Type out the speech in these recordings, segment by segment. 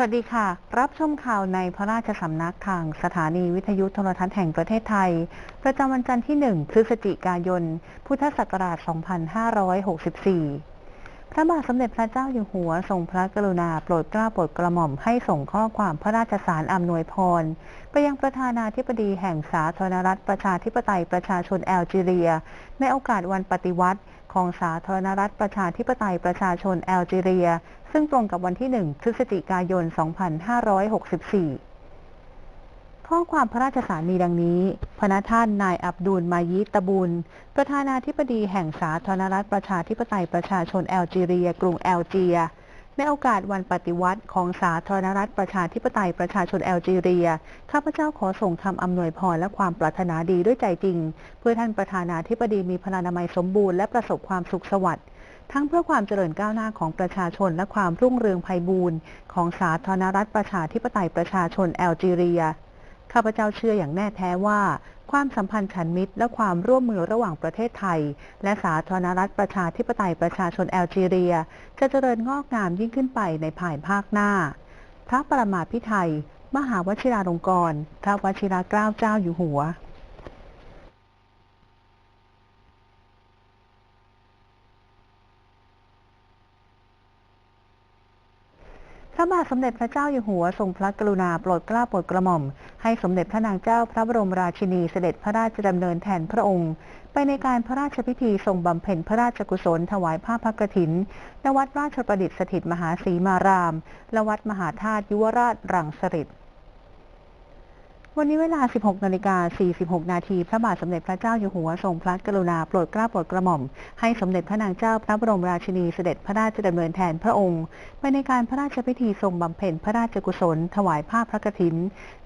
สวัสดีค่ะ รับชมข่าวในพระราชสำนักทางสถานีวิทยุโทรทัศน์แห่งประเทศไทย ประจำวันจันทร์ที่ 1 พฤศจิกายน พุทธศักราช 2564 พระบาทสมเด็จพระเจ้าอยู่หัวทรงพระกรุณาโปรดเกล้าโปรดกระหม่อมให้ส่งข้อความพระราชสารอำนวยพร ไปยังประธานาธิบดีแห่งสาธารณรัฐประชาธิปไตยประชาชนแอลจีเรีย ในโอกาสวันปฏิวัติของสาธารณรัฐประชาธิปไตยประชาชนแอลจีเรีย ซึ่งตรงกับวันที่ 1 พฤศจิกายน 2564 ข้อความพระราชสารมีดังนี้ พระท่านนายอับดุลมายิตบุลประธานาธิบดีแห่งสาธารณรัฐประชาธิปไตยประชาชนแอลจีเรีย กรุงแอลเจีย ในโอกาสวันปฏิวัติของสาธารณรัฐประชาธิปไตยประชาชนแอลจีเรีย ข้าพเจ้าขอส่งคำอำนวยพรและความปรารถนาดีด้วยใจจริง เพื่อท่านประธานาธิบดีมีพลานามัยสมบูรณ์และประสบความสุขสวัสดิ์ ทั้งเพื่อความเจริญก้าวหน้าของประชาชนและความรุ่งเรืองไพบูรณ์ของสาธารณรัฐประชาธิปไตยประชาชนแอลจีเรีย ข้าพเจ้าเชื่ออย่างแน่แท้ว่า ความสัมพันธ์ฉันมิตรและความร่วมมือระหว่างประเทศไทย และสาธารณรัฐประชาธิปไตยประชาชนแอลจีเรีย จะเจริญงอกงามยิ่งขึ้นไปในภายภาคหน้า พระประมาพิไทยมหาวชิราลงกรณ์พระวชิรเกล้าเจ้าอยู่หัว พ ระบาทสมเด็จพระเจ้าอยู่หัวทรงพระกรุณาโปรดเกล้าโปรดกระหม่อม ให้สมเด็จพระนางเจ้าพระบรมราชินีเสด็จพระราชดำเนินแทนพระองค์ ไปในการพระราชพิธีทรงบำเพ็ญพระราชกุศลถวายผ้าพระกฐินณวัดราชประดิษฐ์สถิตมหาศรีมาราม และวัดมหาธาตุยุวราชรังสฤษ วันนี้เวลา 16 นาฬิกา 46 นาที พระบาทสมเด็จพระเจ้าอยู่หัวทรงพระกรุณาโปรดเกล้าโปรดกระหม่อม ให้สมเด็จพระนางเจ้าพระบรมราชินีเสด็จพระราชดำเนินแทนพระองค์ไปในการพระราชพิธีทรงบำเพ็ญพระราชกุศล ถวายผ้าพระกฐิน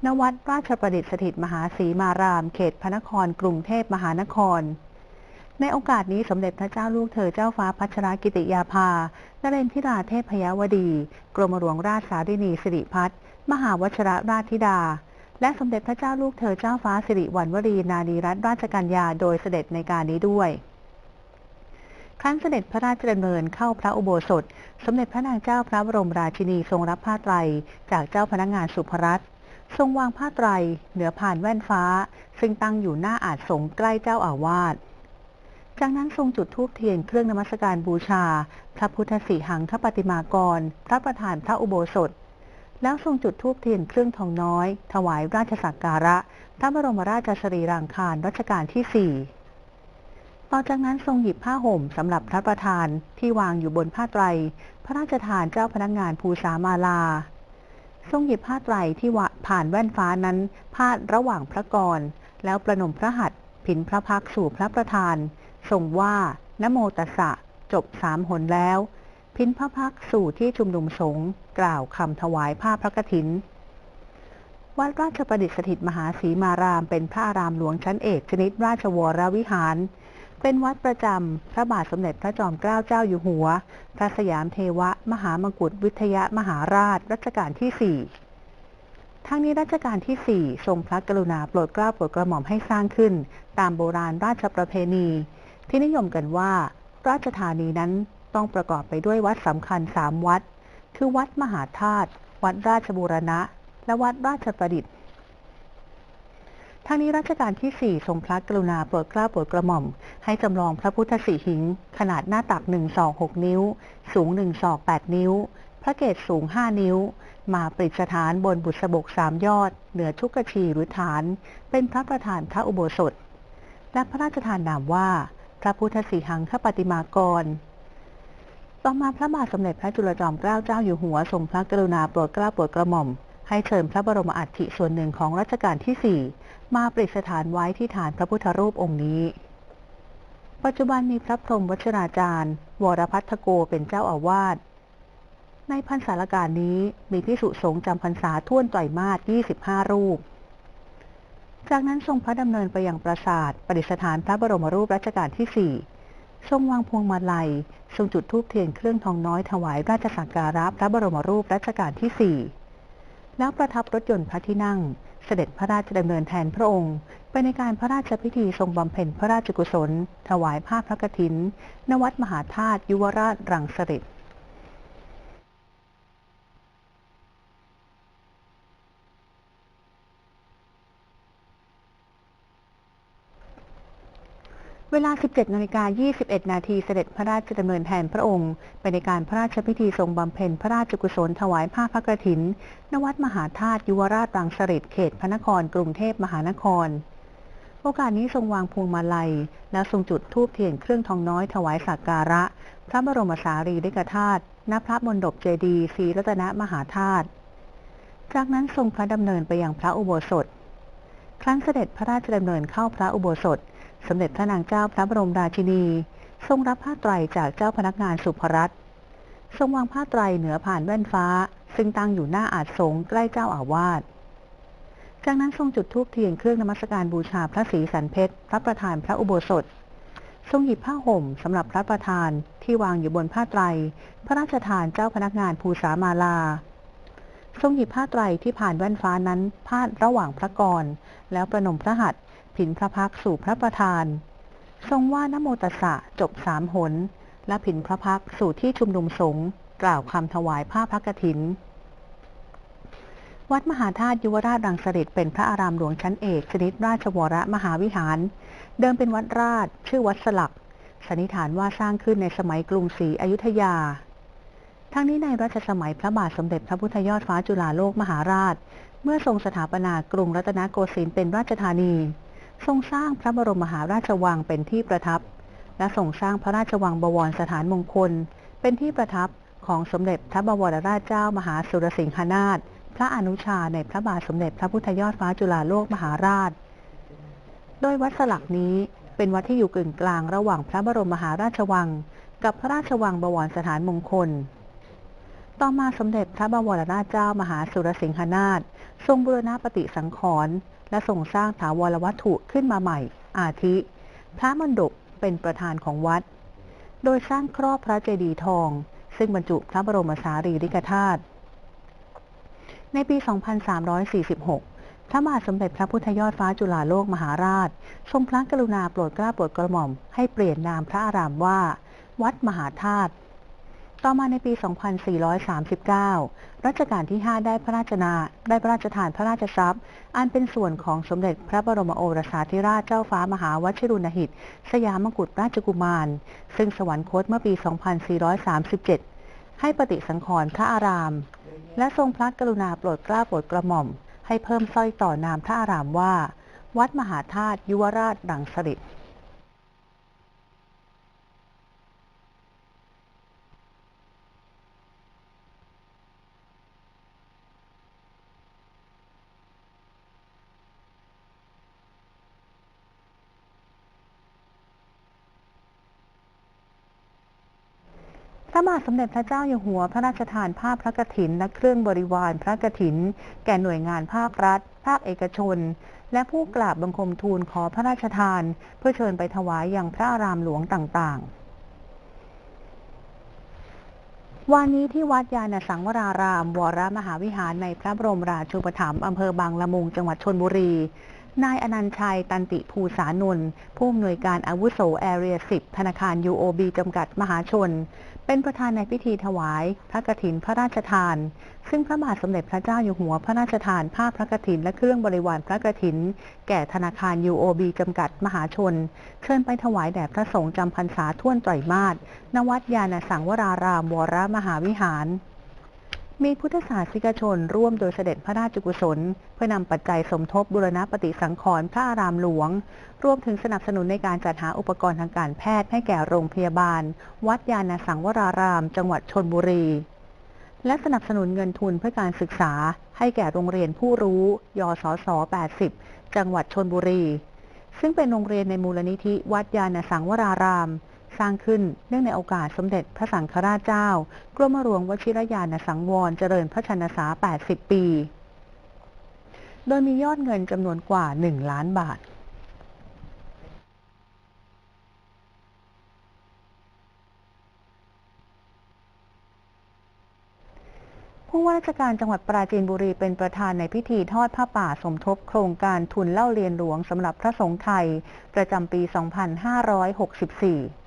ณ วัดราชประดิษฐ์สถิตมหาศรีมาราม เขตพระนคร กรุงเทพมหานครในโอกาสนี้สมเด็จพระเจ้าลูกเธอเจ้าฟ้าพัชรกิติยาภานเรนทิราเทพยวดี กรมหลวงราชสารินีสิริพัฒน์มหาวชรราชธิดา และสมเด็จพระเจ้าลูกเธอเจ้าฟ้าสิริวัณวรีนารีรัตนราชกัญญาโดยเสด็จในการนี้ด้วยครั้นเสด็จพระราชดำเนินเข้าพระอุโบสถ สมเด็จพระนางเจ้าพระบรมราชินีทรงรับผ้าไตรจากเจ้าพนักงานสุภรัตน์ทรงวางผ้าไตรเหนือผ่านแว่นฟ้า ซึ่งตั้งอยู่หน้าอาจสงใกล้เจ้าอาวาส จากนั้นทรงจุดธูปเทียนเครื่องนมัสการบูชา พระพุทธสีหังคปฏิมากร พระประธานพระอุโบสถ แล้วทรงจุดธูปเทียนเครื่องทองน้อย ถวายราชสักการะพระบรมราชสรีรางคารรัชกาลที่สี่ต่อจากนั้นทรงหยิบผ้าห่มสำหรับพระประธานที่วางอยู่บนผ้าไตร พระราชทานเจ้าพนักงานภูษามาลา ทรงหยิบผ้าไตรที่วะผ่านแว่นฟ้านั้น พาดระหว่างพระกร แล้วประนมพระหัตถ์ผินพระพักสู่พระประธานทรงว่านโมตัสสะจบสามหนแล้ว พินพระพักสู่ที่ชุมนุมสงฆ์กล่าวคำถวายผ้าพระกฐิน วัดราชประดิษฐิตมหาศีมารามเป็นพระอารามหลวงชั้นเอกชนิดราชวรวิหาร เป็นวัดประจำพระบาทสมเด็จพระจอมเกล้าเจ้าอยู่หัว พระสยามเทวะ มหามกุฏวิทยามหาราช รัชกาลที่สี่ทั้งนี้รัชกาลที่ 4 ทรงพระกรุณาโปรดเกล้าโปรดกระหม่อมให้สร้างขึ้น ตามโบราณราชประเพณี ที่นิยมกันว่า ราชธานีนั้น ต้องประกอบไปด้วยวัดสำคัญสามวัด คือวัดมหาธาตุ วัดราชบูรณะ และวัดราชประดิษฐ์ทั้งนี้รัชกาลที่ 4 ทรงพระกรุณาโปรดเกล้าโปรดกระหม่อม ให้จำลองพระพุทธสีหิง ขนาดหน้าตัก1ศอก6นิ้ว สูง1ศอก8นิ้ว พระเกศสูง 5 นิ้ว มาประดิษฐานบนบุษบกสามยอด เหนือชุกชีหรือฐาน เป็นพระประธานพระอุโบสถ และพระราชทานนามว่า พระพุทธสีหังคปฏิมากร ต่อมาพระบาทสมเด็จพระจุลจอมเกล้าเจ้าอยู่หัวทรงพระกรุณาโปรดเกล้าโปรดกระหม่อม ให้เชิญพระบรมอัฐิส่วนหนึ่งของรัชกาลที่ 4 มาประดิษฐานไว้ที่ฐานพระพุทธรูปองค์นี้ ปัจจุบันมีพระพรหมวชราจารย์ วรพัฒโกเป็นเจ้าอาวาส ในพรรษาลการนี้มีพิสุสงฆ์จำพรรษาท่วนไตรมาส25 รูป จากนั้นทรงพระดำเนินไปยังปราสาทประดิษฐานพระบรมรูปรัชกาลที่ 4 ทรงวางพวงมาลัย ทรงจุดธูปเทียนเครื่องทองน้อยถวายราชสักการะพระบรมรูปรัชกาลที่4แล้วประทับรถยนต์พระที่นั่ง เสด็จพระราชดำเนินแทนพระองค์ไปในการพระราชพิธีทรงบำเพ็ญพระราชกุศล ถวายผ้าพระกฐิน นวัดมหาธาตุยุวราชรังสฤษ เวลา 17นาฬิกา21 นาทีเสด็จพระราชดำเนินแทนพระองค์ ไปในการพระราชพิธีทรงบำเพ็ญพระราชกุศลถวายผ้าพระกฐิน ณ วัดมหาธาตุยุวราชรังสฤษเขตพระนคร กรุงเทพมหานคร โอกาสนี้ทรงวางพวงมาลัย และทรงจุดธูปเทียนเครื่องทองน้อยถวายสักการะ พระบรมสารีริกธาตุ ณ พระมณฑปเจดีย์ศรีรัตนมหาธาตุ จากนั้นทรงพระดำเนินไปยังพระอุโบสถ ครั้งเสด็จพระราชดำเนินเข้าพระอุโบสถ สมเด็จพระนางเจ้าพระบรมราชินี ทรงรับผ้าไตรจากเจ้าพนักงานสุภรัตน์ทรงวางผ้าไตรเหนือผ่านแว่นฟ้า ซึ่งตั้งอยู่หน้าอาจสงใกล้เจ้าอาวาสจากนั้นทรงจุดธูปเทียนเครื่องนมัสการบูชาพระศรีสันเพชรพระประธานพระอุโบสถ ทรงหยิบผ้าห่มสำหรับพระประธานที่วางอยู่บนผ้าไตร พระราชทานเจ้าพนักงานภูษามาลา ทรงหยิบผ้าไตรที่ผ่านแว่นฟ้านั้นพาดระหว่างพระกรแล้วประนมพระหัตถ์ ผินพระพักสู่พระประธาน ทรงว่านโมตัสสะจบสามหน และผินพระพักสู่ที่ชุมนุมสงฆ์กล่าวคำถวายผ้าพระกฐิน วัดมหาธาตุยุวราชรังสฤษเป็นพระอารามหลวงชั้นเอกชนิดราชวรมหาวิหาร เดิมเป็นวัดราช ชื่อวัดสลักสันนิษฐานว่าสร้างขึ้นในสมัยกรุงศรีอยุธยา ทั้งนี้ในรัชสมัยพระบาทสมเด็จพระพุทธยอดฟ้าจุฬาโลกมหาราช เมื่อทรงสถาปนากรุงรัตนโกสินทร์เป็นราชธานี ทรงสร้างพระบรมมหาราชวังเป็นที่ประทับ และทรงสร้างพระราชวังบวรสถานมงคล เป็นที่ประทับของสมเด็จพระบวรราชเจ้ามหาสุรสิงหนาถพระอนุชาในพระบาทสมเด็จพระพุทธยอดฟ้าจุฬาโลกมหาราช โดยวัดสลักนี้เป็นวัดที่อยู่กึ่งกลางระหว่างพระบรมมหาราชวัง กับพระราชวังบวรสถานมงคล ต่อมาสมเด็จพระบวรราชเจ้ามหาสุรสิงหนาถทรงบูรณะปฏิสังขรณ์และทรงสร้างถาวรวัตถุขึ้นมาใหม่ อาทิ พระมณฑปเป็นประธานของวัด โดยสร้างครอบพระเจดีย์ทอง ซึ่งบรรจุพระบรมสารีริกธาตุในปี 2346 พระบาทสมเด็จพระพุทธยอดฟ้าจุฬาโลกมหาราช ทรงพระกรุณาโปรดเกล้าโปรดกระหม่อมให้เปลี่ยนนามพระอารามว่า วัดมหาธาตุ ต่อมาในปี 2439 รัชกาลที่ 5 ได้พระราชนาได้พระราชทานพระราชทรัพย์ อันเป็นส่วนของสมเด็จพระบรมโอรสาธิราชเจ้าฟ้ามหาวชิรุณหิต สยามมกุฎราชกุมาร ซึ่งสวรรคตเมื่อปี 2437 ให้ปฏิสังขรณ์พระอาราม และทรงพระกรุณาโปรดเกล้าโปรดกระหม่อม ให้เพิ่มสร้อยต่อนามพระอารามว่า วัดมหาธาตุยุวราชดังสฤษพร บาทสมเด็จพระเจ้าอยู่หัว พระราชทานผ้าพพระกฐิน และเครื่องบริวารพระกฐิน แก่หน่วยงานภาครัฐ ภาคเอกชน และผู้กราบบังคมทูลขอพระราชทาน เพื่อเชิญไปถวายอยังพระอารามหลวงต่าง ๆวันนี้ที่วัดยานสังวราราม วรมหาวิหารในพระบรมราชูปถัมภ์อำเภอบางละมุงจังหวัดชนบุรี นายอนันชัย ตันติภูสานนท์ผู้อำนวยการอาวุโสแอเรีย10 ธนาคาร UOB จำกัดมหาชน เป็นประธานในพิธีถวาย พระกฐินพระราชทาน ซึ่งพระบาทสมเด็จพระเจ้าอยู่หัวพระราชทานผ้าพระกฐินและเครื่องบริวารพระกฐิน แก่ธนาคาร UOB จำกัดมหาชน เชิญไปถวายแด่พระสงฆ์จำพรรษาท่วนไตรมาสณวัดยาณสังวรารามวรมหาวิหาร มีพุทธศาสนิกชนร่วมโดยเสด็จพระราชกุศล เพื่อนำปัจจัยสมทบบุรณปฏิสังขรณ์พระอารามหลวง รวมถึงสนับสนุนในการจัดหาอุปกรณ์ทางการแพทย์ให้แก่โรงพยาบาล วัดยาณสังวราราม จังหวัดชนบุรี และสนับสนุนเงินทุนเพื่อการศึกษา ให้แก่โรงเรียนผู้รู้ ยศส80 จังหวัดชนบุรี ซึ่งเป็นโรงเรียนในมูลนิธิวัดยาณสังวราราม สร้างขึ้นเนื่องในโอกาสสมเด็จพระสังฆราชเจ้า กรมหลวงวชิรยานสังวรเจริญพระชนษา 80 ปี โดยมียอดเงินจำนวนกว่า 1 ล้านบาทผู้ว่าราชการจังหวัดปราจีนบุรีเป็นประธานในพิธีทอดผ้าป่าสมทบโครงการทุนเล่าเรียนหลวงสำหรับพระสงฆ์ไทย ประจำปี 2564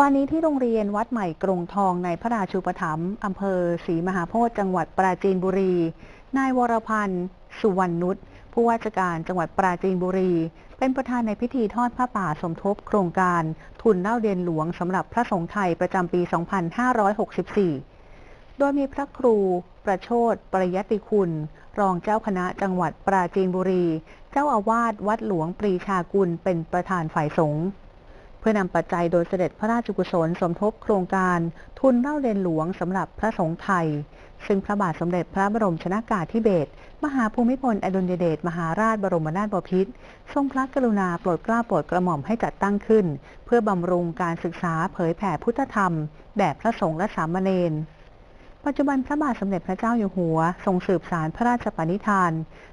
วันนี้ที่โรงเรียนวัดใหม่กรงทองในพระราชูปถัมภ์อำเภอศรีมหาโพธิ์จังหวัดปราจีนบุรี นายวรพันธ์ สุวรรณนุชผู้ว่าราชการจังหวัดปราจีนบุรี เป็นประธานในพิธีทอดผ้าป่าสมทบโครงการ ทุนเล่าเรียนหลวงสำหรับพระสงฆ์ไทยประจำปี 2564 โดยมีพระครู ประโชดปริยติคุณ รองเจ้าคณะจังหวัดปราจีนบุรี เจ้าอาวาสวัดหลวงปรีชากุลเป็นประธานฝ่ายสงฆ์ พื่อนำปัจจัยโดยเสด็จพระราชกุศลสมทบโครงการทุนเล่าเรียนหลวงสำหรับพระสงฆ์ไทย ซึ่งพระบาทสมเด็จพระบรมชนากาธิเบศรมหาภูมิพลอดุลยเดชมหาราชบรมนาถบพิตรทรงพระกรุณาโปรดเกล้าโปรดกระหม่อมให้จัดตั้งขึ้น เพื่อบำรุงการศึกษาเผยแผ่พุทธธรรมแด่พระสงฆ์และสามเณร ปัจจุบันพระบาทสมเด็จพระเจ้าอยู่หัว ทรงสืบสารพระราชปณิธาน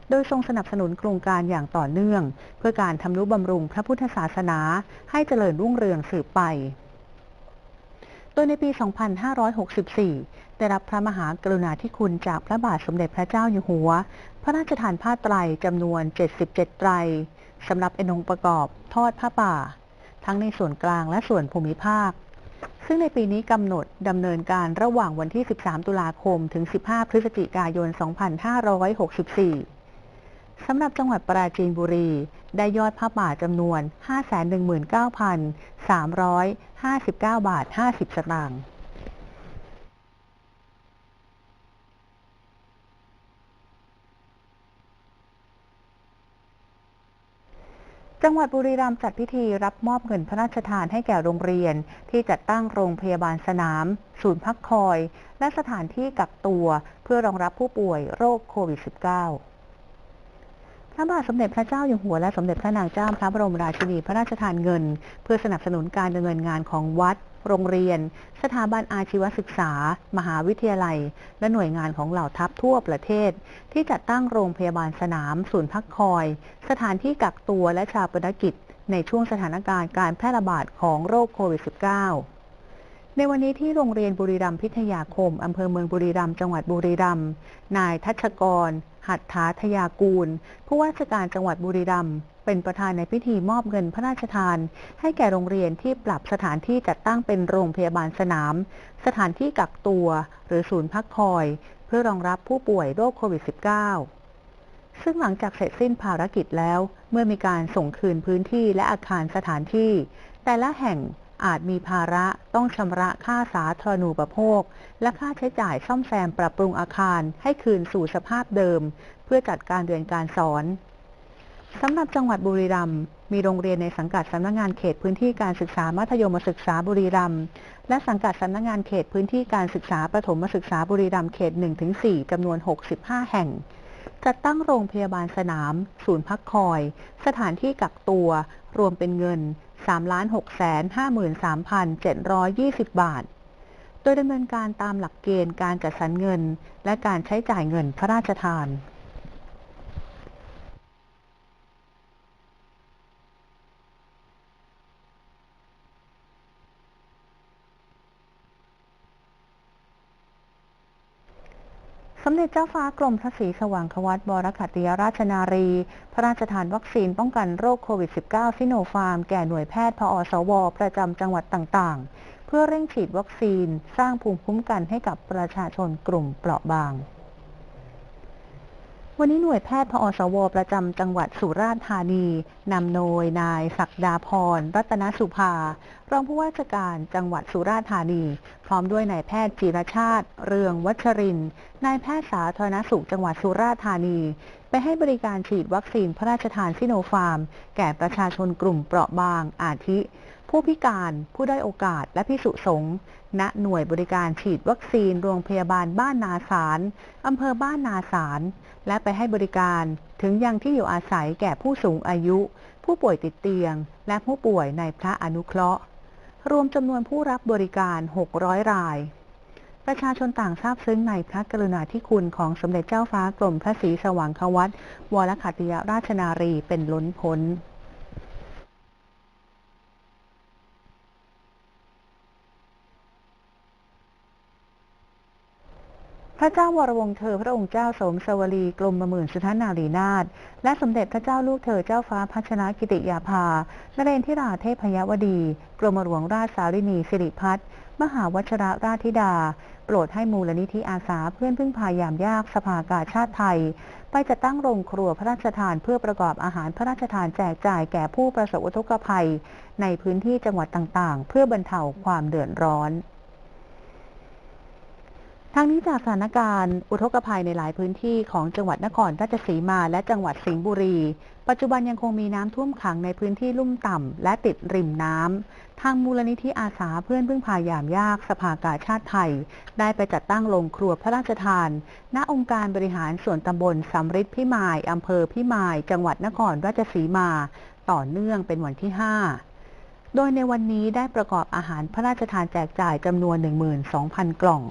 โดยทรงสนับสนุนโครงการอย่างต่อเนื่อง เพื่อการทำนุบำรุงพระพุทธศาสนา ให้เจริญรุ่งเรืองสืบไปโดยในปี 2564 ได้รับพระมหากรุณาธิคุณจากพระบาทสมเด็จพระเจ้าอยู่หัว พระราชทานผ้าไตรจำนวน 77 ไตรสำหรับอนงค์ประกอบทอดผ้าป่า ทั้งในส่วนกลางและส่วนภูมิภาค ซึ่งในปีนี้กำหนดดำเนินการระหว่างวันที่ 13 ตุลาคม ถึง 15 พฤศจิกายน 2564 สำหรับจังหวัดปราจีนบุรี ได้ยอดผ้าป่าจำนวน 519,359 บาท 50 สตางค์ จังหวัดบุรีรัมย์จัดพิธีรับมอบเงินพระราชทานให้แก่โรงเรียน ที่จัดตั้งโรงพยาบาลสนาม ศูนย์พักคอย และสถานที่กักตัว เพื่อรองรับผู้ป่วยโรคโควิด -19 พระบาทสมเด็จพระเจ้าอยู่หัวและสมเด็จพระนางเจ้าพระบรมราชินีพระราชทานเงิน เพื่อสนับสนุนการดำเนินงานของวัด โรงเรียน สถาบันอาชีวศึกษา มหาวิทยาลัย และหน่วยงานของเหล่าทัพทั่วประเทศ ที่จัดตั้งโรงพยาบาลสนาม ศูนย์พักคอย สถานที่กักตัวและชาปนกิจ ในช่วงสถานการณ์การแพร่ระบาดของโรคโควิด -19 ในวันนี้ที่โรงเรียนบุรีรัมย์พิทยาคม อำเภอเมืองบุรีรัมย์จังหวัดบุรีรัมย์นายทัชกร หัตถาทยากูล ผู้ว่าราชการจังหวัดบุรีรัมย์ เป็นประธานในพิธีมอบเงินพระราชทาน ให้แก่โรงเรียนที่ปรับสถานที่จัดตั้งเป็นโรงพยาบาลสนาม สถานที่กักตัว หรือศูนย์พักคอย เพื่อรองรับผู้ป่วยโรคโควิด -19 ซึ่งหลังจากเสร็จสิ้นภารกิจแล้ว เมื่อมีการส่งคืนพื้นที่และอาคารสถานที่ แต่ละแห่งอาจมีภาระต้องชำระค่าสาธารณูปโภค และค่าใช้จ่ายซ่อมแซมปรับปรุงอาคารให้คืนสู่สภาพเดิม เพื่อจัดการเรียนการสอน สำหรับจังหวัดบุรีรัมย์มีโรงเรียนในสังกัดสำนักงงานเขตพื้นที่การศึกษามัธยมศึกษาบุรีรัมย์และสังกัดสำนักงงานเขตพื้นที่การศึกษาประถมศึกษาบุรีรัมย์เขต 1-4จำนวน 65 แห่ง จัดตั้งโรงพยาบาลสนาม ศูนย์พักคอย สถานที่กักตัว รวมเป็นเงิน 3,653,720 บาท โดยดำเนินการตามหลักเกณฑ์การจัดสรรเงิน และการใช้จ่ายเงินพระราชทาน สมเด็จเจ้าฟ้ากรมพระศรีสว่างควัตบรคัตติยราชนารี พระราชทานวัคซีนป้องกันโรคโควิด -19 ซิโนฟาร์ม แก่หน่วยแพทย์พอสว ประจำจังหวัดต่าง ๆ เพื่อเร่งฉีดวัคซีน สร้างภูมิคุ้มกันให้กับประชาชนกลุ่มเปราะบาง วันนี้หน่วยแพทย์พอสว ประจำจังหวัดสุราษฎร์ธานีนำโดยนายศักดาพร รัตนสุภารองผู้ว่าราชการจังหวัดสุราษฎร์ธานี พร้อมด้วยนายแพทย์จิรชาติ เรืองวัชรินนายแพทย์สาธารณสุขจังหวัดสุราษฎร์ธานี ไปให้บริการฉีดวัคซีนพระราชทานซิโนฟาร์ม แก่ประชาชนกลุ่มเปราะบางอาทิ ผู้พิการผู้ได้อยโอกาสและพิสุสงฆ์ณหน่วยบริการฉีดวัคซีนโรงพยาบาลบ้านนาสารอำเภอบ้านนาสารและไปให้บริการถึงยังที่อยู่อาศัยแก่ผู้สูงอายุ ผู้ป่วยติดเตียง และผู้ป่วยในพระอนุเคราะห์ รวมจำนวนผู้รับบริการ 600 ราย ประชาชนต่างทราบซึ้งในพระกรุณาธิคุณของสมเด็จเจ้าฟ้ากรมพระศรีสว่างควัตวรคัตติยราชนารีเป็นล้นพ้น พระเจ้าวรวงศ์เธอพระองค์เจ้าสมสวลีกรมหมื่นสุทนารีนาถและสมเด็จพระเจ้าลูกเธอเจ้าฟ้าพัชรกิติยาภานเรนทิราเทพยวดี กรมหลวงราชสารินีสิริพัฒน์มหาวชระราชธิดา โปรดให้มูลนิธิอาสาเพื่อนพึ่งพายามยากสภากาชาติไทย ไปจัดตั้งโรงครัวพระราชทานเพื่อประกอบอาหารพระราชทานแจกจ่ายแก่ผู้ประสบอุทกภัย ในพื้นที่จังหวัดต่างๆ เพื่อบรรเทาความเดือดร้อน ทั้งนี้จากสถานการณ์อุทกภัยในหลายพื้นที่ของจังหวัดนครราชสีมาและจังหวัดสิงห์บุรี ปัจจุบันยังคงมีน้ำท่วมขังในพื้นที่ลุ่มต่ำและติดริมน้ำ ทางมูลนิธิอาสาเพื่อนพึ่งพายามยากสภากาชาติไทย ได้ไปจัดตั้งโรงครัวพระราชทาน ณ องค์การบริหารส่วนตำบลสำริดพิมายอำเภอพิมาย จังหวัดนครราชสีมา ต่อเนื่องเป็นวันที่ 5โดยในวันนี้ได้ประกอบอาหารพระราชทานแจกจ่ายจำนวน 12,000 กล่อง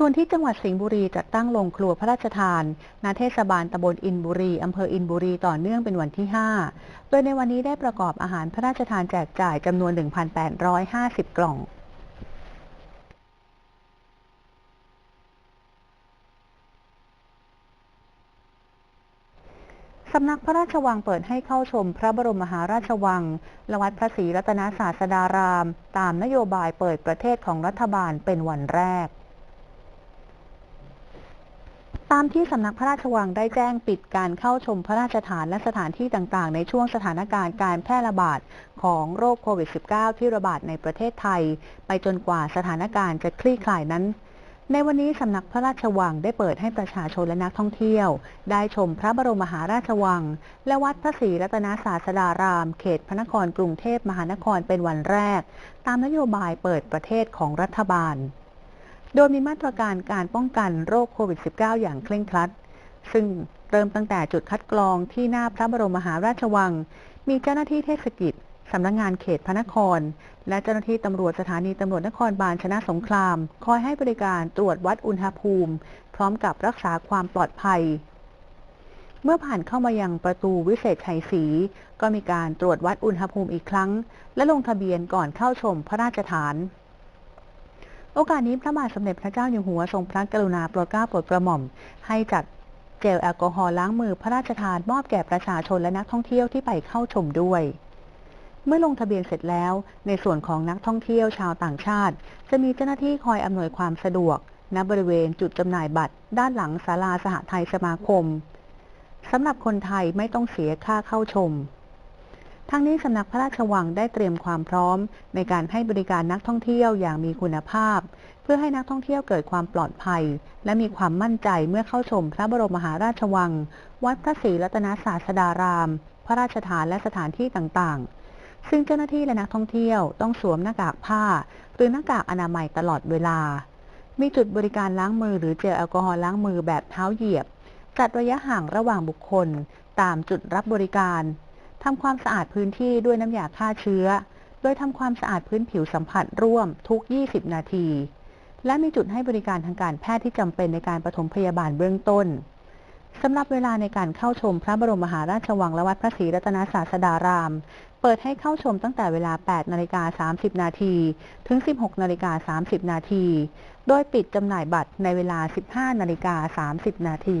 ส่วนที่จังหวัดสิงห์บุรีจัดตั้งโรงครัวพระราชทานณเทศบาลตำบลอินบุรีอำเภออินบุรีต่อเนื่องเป็นวันที่ 5 โดยในวันนี้ได้ประกอบอาหารพระราชทานแจกจ่ายจำนวน 1,850 กล่องสำนักพระราชวังเปิดให้เข้าชมพระบรมมหาราชวังและวัดพระศรีรัตนศาสดาราม ตามนโยบายเปิดประเทศของรัฐบาลเป็นวันแรก ตามที่สำนักพระราชวังได้แจ้งปิดการเข้าชมพระราชฐานและสถานที่ต่างๆ ในช่วงสถานการณ์การแพร่ระบาดของโรคโควิด -19 ที่ระบาดในประเทศไทย ไปจนกว่าสถานการณ์จะคลี่คลายนั้น ในวันนี้สำนักพระราชวังได้เปิดให้ประชาชนและนักท่องเที่ยว ได้ชมพระบรมมหาราชวัง และวัดพระศรีรัตนศาสดาราม เขตพระนครกรุงเทพมหานครเป็นวันแรก ตามนโยบายเปิดประเทศของรัฐบาล โดยมีมาตรการการป้องกันโรคโควิด -19 อย่างเคร่งครัด ซึ่งเริ่มตั้งแต่จุดคัดกรองที่หน้าพระบรมมหาราชวัง มีเจ้าหน้าที่เทศกิจสำนักงงานเขตพระนคร และเจ้าหน้าที่ตำรวจสถานีตำรวจนครบาลชนะสงคราม คอยให้บริการตรวจวัดอุณหภูมิ พร้อมกับรักษาความปลอดภัย เมื่อผ่านเข้ามายังประตูวิเศษชัยศรีก็มีการตรวจวัดอุณหภูมิอีกครั้ง และลงทะเบียนก่อนเข้าชมพระราชฐาน โอกาสนี้พระบาทสมเด็จพระเจ้าอยู่หัวทรงพระกรุณาโปรดเกล้าโปรดกระหม่อม ให้จัดเจลแอลกอฮอล์ล้างมือพระราชทานมอบแก่ประชาชนและนักท่องเที่ยวที่ไปเข้าชมด้วย เมื่อลงทะเบียนเสร็จแล้ว ในส่วนของนักท่องเที่ยวชาวต่างชาติ จะมีเจ้าหน้าที่คอยอำนวยความสะดวก ณบริเวณจุดจำหน่ายบัตร ด้านหลังศาลาสหไทยสมาคมสำหรับคนไทยไม่ต้องเสียค่าเข้าชม ทั้งนี้สำนักพระราชวังได้เตรียมความพร้อม ในการให้บริการนักท่องเที่ยวอย่างมีคุณภาพ เพื่อให้นักท่องเที่ยวเกิดความปลอดภัย และมีความมั่นใจเมื่อเข้าชมพระบรมมหาราชวัง วัดพระศรีรัตนศาสดาราม พระราชฐานและสถานที่ต่างๆ ซึ่งเจ้าหน้าที่และนักท่องเที่ยวต้องสวมหน้ากากผ้า หรือหน้ากากอนามัยตลอดเวลา มีจุดบริการล้างมือหรือเจลแอลกอฮอล์ล้างมือแบบเท้าเหยียบ จัดระยะห่างระหว่างบุคคล ตามจุดรับบริการ ทำความสะอาดพื้นที่ด้วยน้ำยาฆ่าเชื้อ โดยทำความสะอาดพื้นผิวสัมผัสร่วมทุก 20 นาที และมีจุดให้บริการทางการแพทย์ที่จำเป็นในการปฐมพยาบาลเบื้องต้นสำหรับเวลาในการเข้าชมพระบรมมหาราชวังและวัดพระศรีรัตนศาสดาราม เปิดให้เข้าชมตั้งแต่เวลา 8 นาฬิกา 30 นาที ถึง 16 นาฬิกา 30 นาที โดยปิดจำหน่ายบัตรในเวลา 15 นาฬิกา 30 นาที